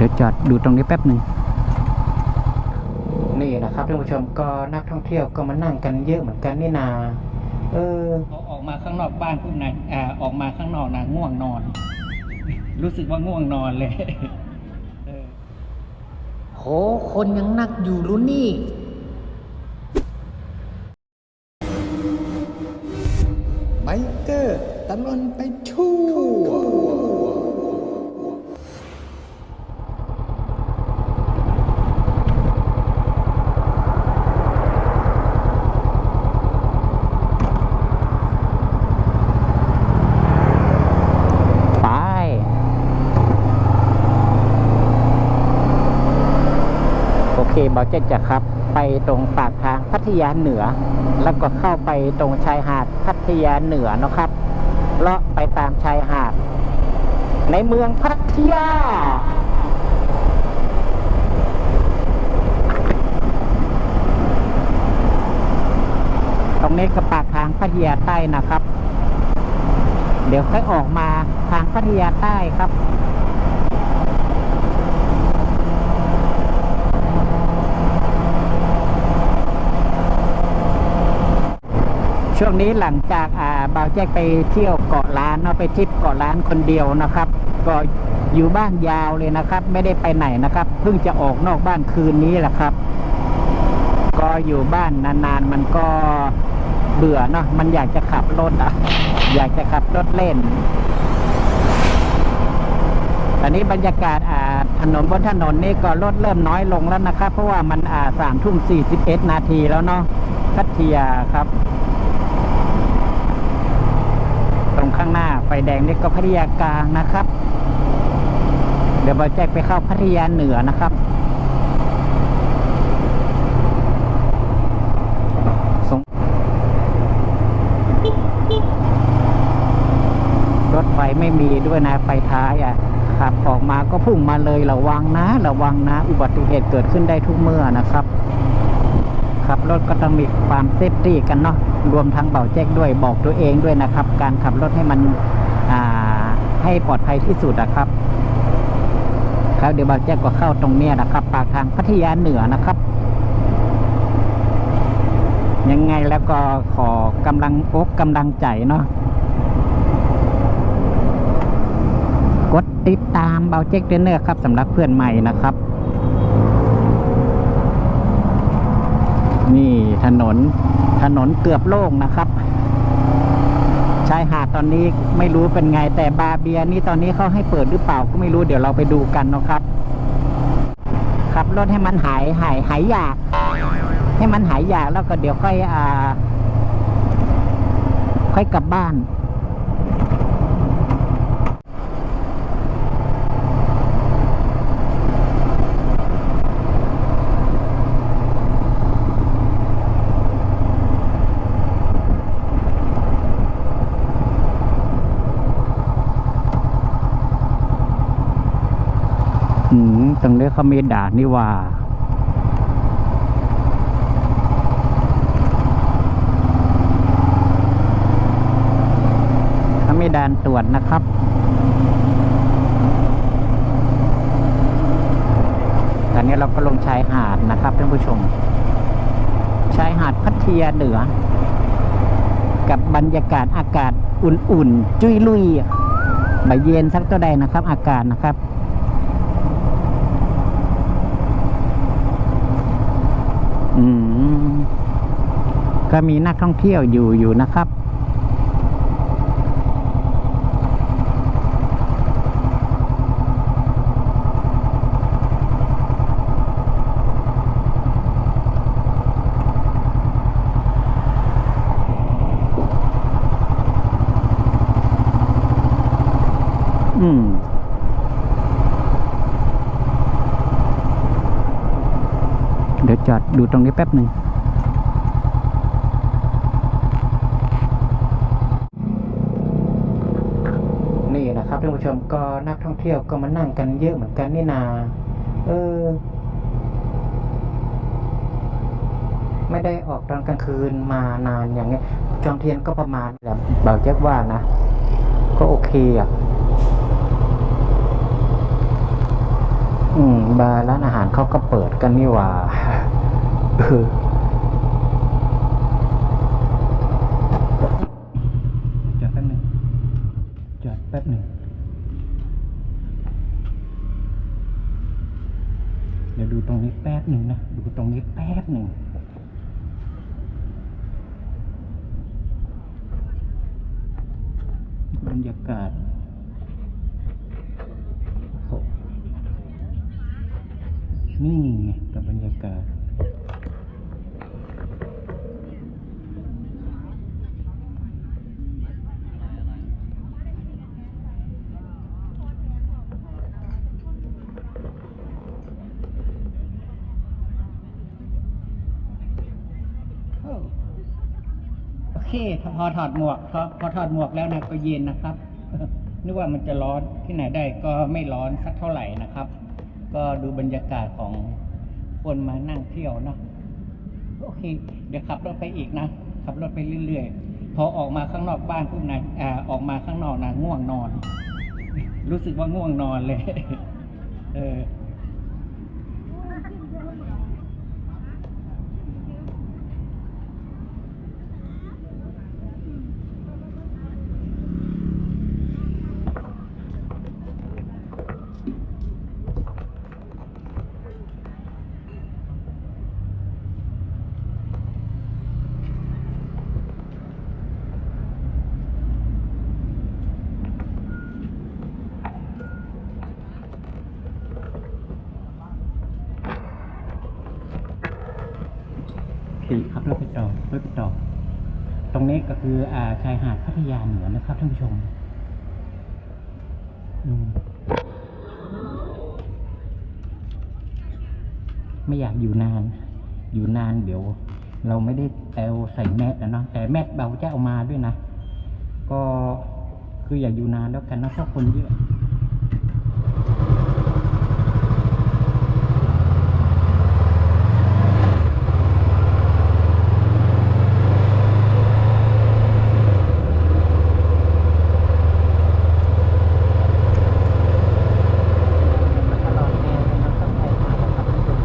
เดี๋ยวจอดดูตรงนี้แป๊บหนึ่งนี่นะครับท่านผู้ชมก็นักท่องเที่ยวก็มานั่งกันเยอะเหมือนกันนี่นา เออพอออกมาข้างนอกบ้านปุ๊บนะอ่าออกมาข้างนอกนะง่วงนอน รู้สึกว่าง่วงนอนเลยเออโหคนยังนักอยู่รู้นี่ไบเกอร์ตลอนไปชั่ว ไป โอ เคบอเจ็ตจะครับไปตรงปากทางพัทยาเหนือ แล้วก็เข้าไปตรงชายหาดพัทยาเหนือนะครับเลาะไปตามชายหาด ในเมืองพัทยาตรงนี้ก็ปากทางพัทยาใต้นะครับ เดี๋ยวค่อยออกมาทางพัทยาใต้ครับ ช่วงนี้หลังจากอ่าบ่าวแจ้งไปเที่ยวเกาะล้านเนาะไปทริปเกาะล้านคนเดียวนะครับ ก็อยู่บ้านยาวเลยนะครับ ไม่ได้ไปไหนนะครับ เพิ่งจะออกนอกบ้านคืนนี้แหละครับ ก็อยู่บ้านนานๆมันก็เบื่อเนาะมันอยากจะขับรถอะ อยากจะขับรถเล่นตอนนี้บรรยากาศอ่าถนนบนถนนนี่ก็รถเริ่มน้อยลงแล้วนะครับ เพราะว่ามันอ่าสามทุ่มสี่สิบเอ็ดนาทีแล้วเนาะพัทยาครับ ตรงข้างหน้าไฟ แดงนี่ก็พัทยากลางนะครับ เดี๋ยวบอแจ็คไปเข้าพัทยาเหนือนะครับ รถไฟไม่มีด้วยนะไฟท้ายอะขับออกมาก็พุ่งมาเลยระวังนะ ระวังนะ อุบัติเหตุเกิดขึ้นได้ทุกเมื่อนะครับขับรถก็ต้องมีความเซฟตี้กันเนาะรวมทั้งเบาแจ็คด้วยบอกตัวเองด้วยนะครับ การขับรถให้มัน ให้ปลอดภัยที่สุดนะครับ ครับเดี๋ยวบาแจ็คก็เข้าตรงเนี้ยนะครับ ปากทางพัทยาเหนือนะครับ ยังไงแล้วก็ขอกำลังอกกำลังใจเนาะกดติดตามเบาแจ็คเดนเนอร์ครับสำหรับเพื่อนใหม่นะครับ นี่ถนนถนนเกือบโล่งนะครับ ชายหาดตอนนี้ไม่รู้เป็นไงแต่บาร์เบียนี่ตอนนี้เขาให้เปิดหรือเปล่าก็ไม่รู้เดี๋ยวเราไปดูกันนะครับขับรถให้มันหายหายหายอยาก ให้มันหายอยากแล้วก็เดี๋ยวค่อยอ่า ค่อยกลับบ้าน อืมตรงนี้เขามีด่านนี่ว่า เขามีด่านตรวจนะครับตอนนี้เราก็ลงชายหาดนะครับท่านผู้ชม ชายหาดพัทยาเหนือ กับบรรยากาศอากาศอุ่นๆ จุยลุยอะบ่ายเย็นสักตัวใดนะครับ อากาศนะครับ อืม ก็มีนักท่องเที่ยวอยู่อยู่นะครับ อืมเดี๋ยวจอดดูตรงนี้แป๊บหนึ่ง เที่ยวก็มานั่งกันเยอะเหมือนกันนี่นา เออ ไม่ได้ออกตอนกลางคืนมานานอย่างเงี้ยจอมเทียนก็ประมาณแบบเบาแจ็คว่านะ ก็โอเคอะ อืม บาร์ร้านอาหารเขาก็เปิดกันนี่ว่า เออดแป๊บหนึ่งจอดแป๊บหนึ่งเดี๋ยวดูตรงนี้แป๊บ หนึ่งนะดูตรงนี้แป๊บหนึ่งบรรยากาศนี่กับบรรยากาศ พอถอดหมวกพอพอถอดหมวกแล้วนะก็เย็นนะครับ นึกว่ามันจะร้อนที่ไหนได้ก็ไม่ร้อนสักเท่าไหร่นะครับ ก็ดูบรรยากาศของคนมานั่งเที่ยวเนาะโอเค เดี๋ยวขับรถไปอีกนะ ขับรถไปเรื่อยๆ พอออกมาข้างนอกบ้านปุ๊บนะอ่าออกมาข้างนอกนะง่วงนอน รู้สึกว่าง่วงนอนเลย เออ ขี่ขับรถไปต่อรถไปต่อตรงนี้ก็คืออ่าชายหาดพัทยาเหนือนะครับท่านผู้ชมอมไม่อยากอยู่นาน อยู่นานเดี๋ยว เราไม่ได้เอาใส่แมสนะเนาะแต่แมสเราจะเอามาด้วยนะ ก็คืออย่าอยู่นานแล้วกันนะเพราะคนเยอะ ตลอดแนวเลยนะต้องใช้หาดนะครับท่านผู้ชม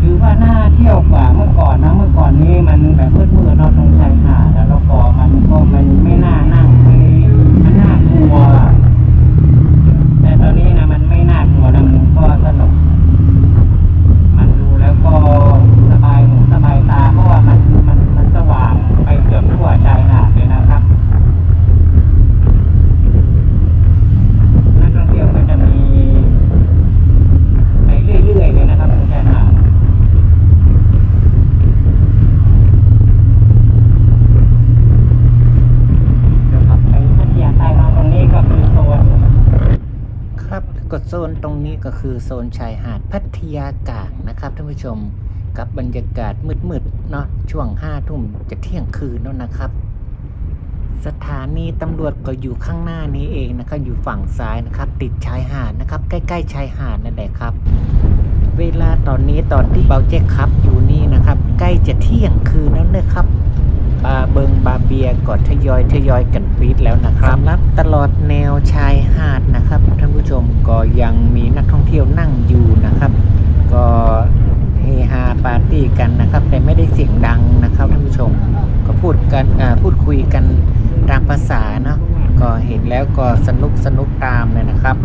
ถือว่าน่าเที่ยวกว่าเมื่อก่อนนะ เมื่อก่อนนี้มันแบบมืดๆเนาะตรงชายหาดแล้วก็มันก็มันไม่น่านั่งมันมันน่ากลัว แต่ตอนนี้นะมันไม่น่ากลัวนะมันก็สนุก มันดูแล้วก็สบายหูสบายตา เพราะว่ามันมันมันสว่างไปเกือบทั่วชายหาดเลยนะครับ นักท่องเที่ยวก็จะมีไปเรื่อยๆเลยนะครับตรงชายหาด เดี๋ยวขับไปพัทยาใต้มาตรงนี้ก็คือโซน ครับก็โซนตรงนี้ ก็คือโซนชายหาดพัทยากลางนะครับท่านผู้ชมกับบรรยากาศมืดๆเนาะช่วงห้าทุ่มจะเที่ยงคืนแล้วนะครับ สถานีตำรวจก็อยู่ข้างหน้านี้เองนะครับอยู่ฝั่งซ้ายนะครับ ติดชายหาดนะครับ ใกล้ ๆ ชายหาดนั่นแหละครับ เวลาตอนนี้ตอนที่เบาเจ๊ครับอยู่นี่นะครับ ใกล้จะเที่ยงคืนแล้วนะครับ บาเบิงบาเบียก็ทยอยทยอยกันปิดแล้วนะครับสำหรับตลอดแนวชายหาดนะครับท่านผู้ชมก็ยังมีนักท่องเที่ยวนั่งอยู่นะครับ ก็เฮฮาปาร์ตี้กันนะครับ แต่ไม่ได้เสียงดังนะครับท่านผู้ชม ก็พูดกันพูดคุยกันตามภาษาเนาะก็เห็นแล้วก็สนุกสนุกตามเลยนะครับ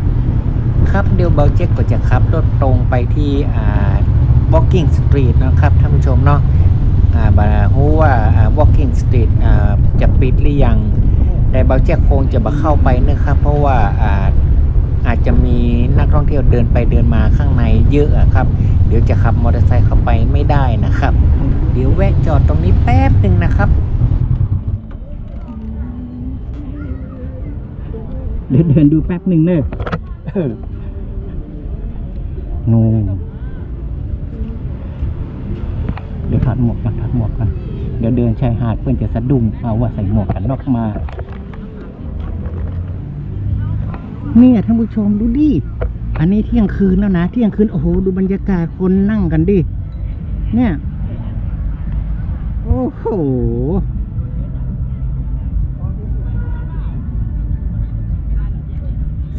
ครับเดี๋ยวเบลเจ็กก็จะขับรถตรงไปที่อ่า Walking Street นะครับท่านผู้ชมเนาะ บาฮู้ว่าอ่า Walking Street อ่าจะปิดหรือยัง แต่เบลเจ็กคงจะมาเข้าไปนะครับ เพราะว่าอ่าอาจจะมีนักท่องเที่ยวเดินไปเดินมาข้างในเยอะอะครับ เดี๋ยวจะขับมอเตอร์ไซค์เข้าไปไม่ได้นะครับ เดี๋ยวแวะจอดตรงนี้แป๊บหนึ่งนะครับเดินเดินดูแป๊บหนึ่งเนอะนูนเดี๋ยวถอดหมวกกันถอด หมวกกันเดี๋ยวเดินชายหาดเพื่อนจะสะดุ้งเอาว่าใส่หมวกกันนอกมา เนี่ยท่านผู้ชมดูดิ อันนี้เที่ยงคืนแล้วนะ เที่ยงคืนโอ้โหดูบรรยากาศคนนั่งกันดิ เนี่ย โอ้โห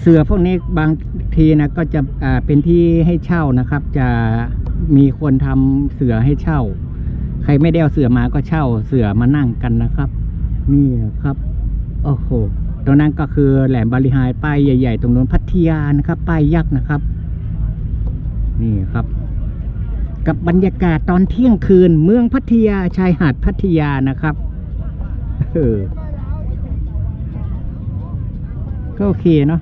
เสือพวกนี้บางทีนะก็จะอ่าเป็นที่ให้เช่านะครับ จะมีคนทำเสือให้เช่า ใครไม่ได้เอาเสือมาก็เช่าเสือมานั่งกันนะครับ นี่ครับโอ้โหตรงนั้นก็คือแหลมบาลีไฮป้ายใหญ่ ๆ ตรงนู้นพัทยานะครับป้ายยักษ์นะครับ นี่ครับ กับบรรยากาศตอนเที่ยงคืน เมืองพัทยาชายหาดพัทยานะครับเออก็โอเคเนาะ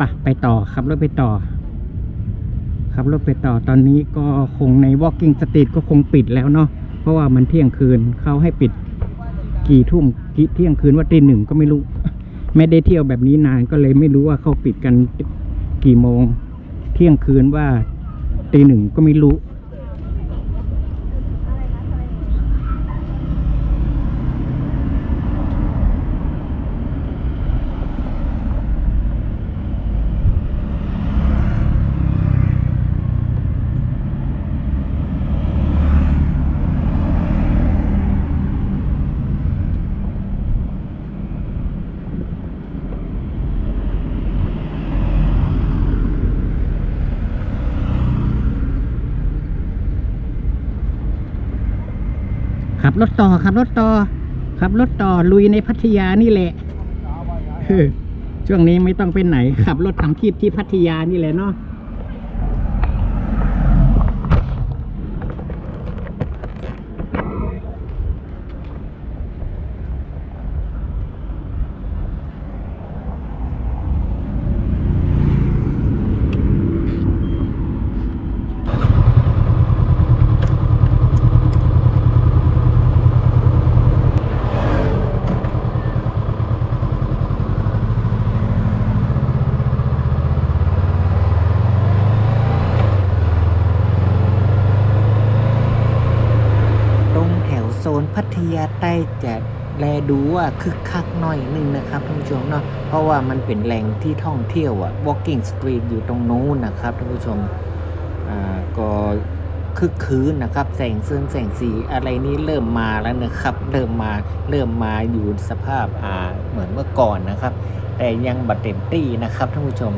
ปะไปต่อขับรถไปต่อ ขับรถไปต่อตอนนี้ก็คงใน Walking Street ก็คงปิดแล้วเนาะเพราะว่ามันเที่ยงคืนเขาให้ปิดกี่ทุ่มกี่เที่ยงคืนว่าตีหนึ่งก็ไม่รู้ ไม่ได้เที่ยวแบบนี้นานก็เลยไม่รู้ว่าเขาปิดกันกี่โมง เที่ยงคืนว่าตีหนึ่งก็ไม่รู้ รถต่อขับรถต่อขับรถต่อลุยในพัทยานี่แหละเออช่วงนี้ไม่ต้องไปไหนขับรถทำคลิปที่พัทยานี่แหละเนาะ พัทยาใต้จะแลดูว่าคึกคักหน่อยนึงนะครับท่านผู้ชมเนาะเพราะว่ามันเป็นแหล่งที่ท่องเที่ยวอะ walking street อยู่ตรงนู้นนะครับท่านผู้ชมอ่าก็คึกคืนนะครับ แสงเสื้อแสงสีอะไรนี้เริ่มมาแล้วนะครับ เริ่มมาเริ่มมาอยู่สภาพอ่าเหมือนเมื่อก่อนนะครับ แต่ยังบัดเต็มตี้นะครับท่านผู้ชม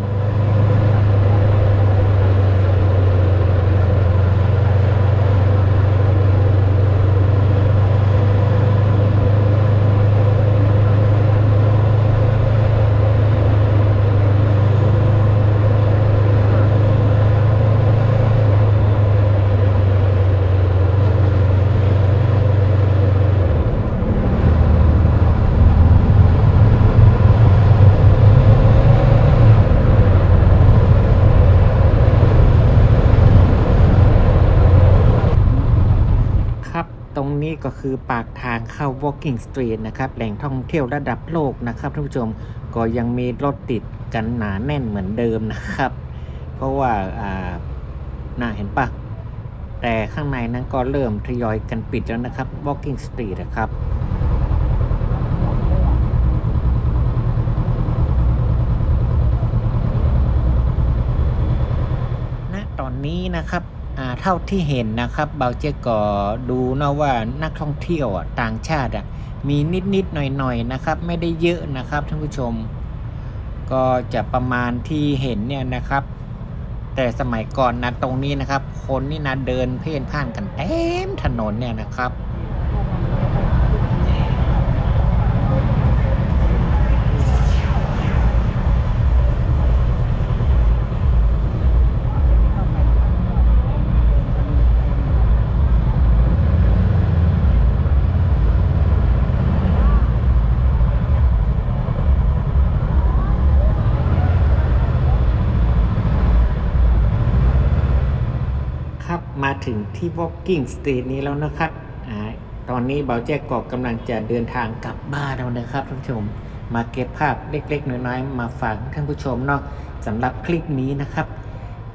ก็คือปากทางเข้า Walking Street นะครับแหล่งท่องเที่ยวระดับโลกนะครับท่านผู้ชมก็ยังมีรถติดกันหนาแน่นเหมือนเดิมนะครับ เพราะว่าอ่าน่าเห็นปะแต่ข้างในนั้นก็เริ่มทยอยกันปิดแล้วนะครับ Walking Street นะครับณตอนนี้นะครับ เท่าที่เห็นนะครับเบาเจก็ดูนะว่านักท่องเที่ยวต่างชาติมีนิดๆหน่อยๆนะครับ ไม่ได้เยอะนะครับท่านผู้ชม ก็จะประมาณที่เห็นเนี่ยนะครับ แต่สมัยก่อนนะตรงนี้นะครับ คนนี่นะเดินเพ่นพ่านกันเต็มถนนเนี่ยนะครับ ครับมาถึง ที่ Walking Street นี้แล้วนะครับอตอนนี้เบาแจ๊กก็กกำลังจะเดินทางกลับบ้านแล้วนะครับท่านผู้ชม มาเก็บภาพเล็ก ๆ น้อยๆมาฝากท่านผู้ชมเนาะสำหรับคลิปนี้นะครับ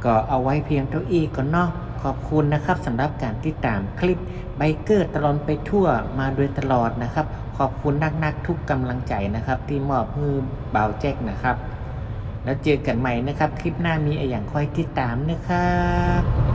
ก็เอาไว้เพียงเท่าอี้ก่อนเนาะขอบคุณนะครับสำหรับการติดตามคลิปไบเกอร์ตลอดไปทั่วมาโดยตลอดนะครับ ขอบคุณนักๆทุกกำลังใจนะครับ ที่มอบให้เบาแจ็คนะครับ แล้วเจอกันใหม่นะครับ คลิปหน้ามีอะไรอย่างค่อยติดตามนะครับ